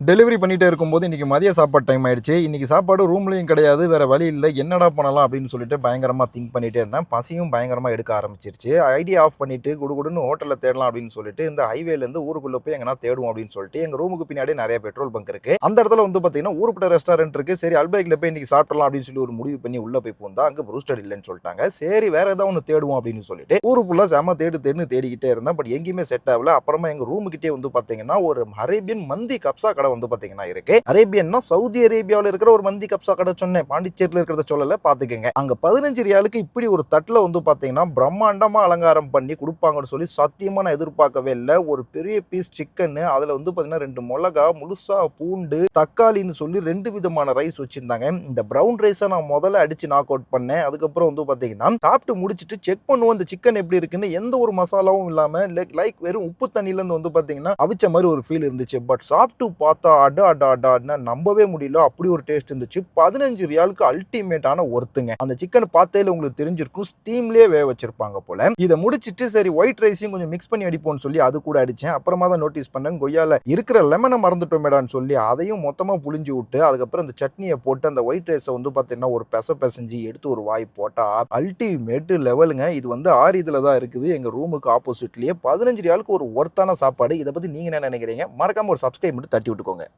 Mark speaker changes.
Speaker 1: Delivery பண்ணிகிட்டே இருக்கும்போது இன்றைக்கி மதிய சாப்பாடு டைம் ஆயிடுச்சு. இன்றைக்கி சாப்பாடு ரூம்லேயும் கிடையாது வேறு வழி இல்லை. என்னடா பண்ணலாம் அப்படின்னு சொல்லிட்டு பயங்கரமாக திங்க் பண்ணிகிட்டே இருந்தேன். பசியும் பயங்கரமாக எடுக்க ஆரம்பிச்சிருச்சு. ஐடியா ஆஃப் பண்ணிவிட்டு குடுகுடுன்னு ஹோட்டலில் தேடலாம் அப்படின்னு சொல்லிட்டு இந்த ஹைவேலேருந்து ஊருக்குள்ளே போய் எங்கன்னா தேடுவோம் அப்படின்னு சொல்லிட்டு எங்கள் ரூமுக்கு பின்னாடி நிறைய பெட்ரோல் பங்க் இருக்குது அந்த இடத்துல வந்து பார்த்தீங்கன்னா ஊருப்பட்ட ரெஸ்டாரண்ட் இருக்குது சரி அல்பைக்ல போய் இன்றைக்கி சாப்பிடலாம் அப்படின்னு சொல்லி ஒரு முடிவு பண்ணி உள்ளே போய் போந்தா அங்கே ப்ரூஸ்டர் இல்லைன்னு சொல்லிட்டாங்க. சரி வேறு ஏதாவது ஒன்று தேடுவோம் அப்படின்னு சொல்லிட்டு ஊரு ஃபுல்லா செம தேடு தேடுன்னு தேடிக்கிட்டே இருந்தேன். பட் எங்கேயுமே செட் ஆகல. அப்புறமா எங்கள் ரூமுக்கிட்டே வந்து பார்த்தீங்கன்னா ஒரு அரேபியன் மந்தி கப்சா கடை வந்து பாத்தீங்கன்னா இருக்கு. அரேபியன்னா சவுதி அரேபியாவில் இருக்கிற ஒரு மந்தி கப்சா கடை சொன்னேன். பாண்டிச்சேரியில் இருக்கிறத சொல்லல பாத்துக்கங்க. அங்க பதினஞ்சு ரியாலுக்கு இப்படி ஒரு தட்டுல வந்து பாத்தீங்கன்னா பிரம்மாண்டமா அலங்காரம் பண்ணி கொடுப்பாங்கன்னு சொல்லி சத்தியமா நான் எதிர்பார்க்கவே இல்லை. ஒரு பெரிய பீஸ் சிக்கன் அதுல வந்து பாத்தீங்கன்னா ரெண்டு மிளகா முழுசா பூண்டு தக்காளின்னு சொல்லி ரெண்டு விதமான ரைஸ் வச்சிருந்தாங்க. இந்த ப்ரௌன் ரைஸை நான் முதல்ல அடிச்சு நாக் அவுட் பண்ணேன். அதுக்கப்புறம் வந்து பாத்தீங்கன்னா சாப்பிட்டு முடிச்சிட்டு செக் பண்ணுவோம் இந்த சிக்கன் எப்படி இருக்குன்னு. எந்த ஒரு மசாலாவும் இல்லாம லைக் வெறும் உப்பு தண்ணியில இருந்து வந்து பாத்தீங்கன்னா அவிச்ச மாதிரி ஒரு ஃபீல் இருந்துச்சு. பட் சாப்பிட்டு பார்த்து அட அட அட அடன்னு நம்பவே முடியல. அப்படி ஒரு டேஸ்ட் இருந்துச்சு. பதினஞ்சு ரியாலுக்கு அல்டிமேட்டான ஒருத்துங்க. அந்த சிக்கன் பார்த்தையில உங்களுக்கு தெரிஞ்சிருக்கும். ஸ்டீம்லேயே வேக வச்சிருப்பாங்க போல. இதை முடிச்சிட்டு சரி ஒயிட் ரைஸையும் கொஞ்சம் மிக்ஸ் பண்ணி அடிப்போம்னு சொல்லி அது கூட அடிச்சேன். அப்புறமா தான் நோட்டீஸ் பண்ணேன் கொய்யால இருக்கிற லெமனை மறந்துட்டோமேடான்னு சொல்லி அதையும் மொத்தமாக புளிஞ்சு விட்டு அதுக்கப்புறம் அந்த சட்னியை போட்டு அந்த ஒயிட் ரைஸை வந்து பார்த்தீங்கன்னா ஒரு பெச பெசஞ்சு எடுத்து ஒரு வாய் போட்டா அல்டிமேட் லெவலுங்க இது வந்து ஆறு இதில் தான் இருக்குது. எங்கள் ரூமுக்கு ஆப்போசிட்லேயே பதினஞ்சு ரியாலுக்கு ஒரு ஒர்த்தான சாப்பாடு. இதை பற்றி நீங்கள் என்ன நினைக்கிறீங்க? மறக்காம ஒரு சப்ஸ்கிரைப் மட்டும் தட்டி விட்டு விட்டுக்கோங்க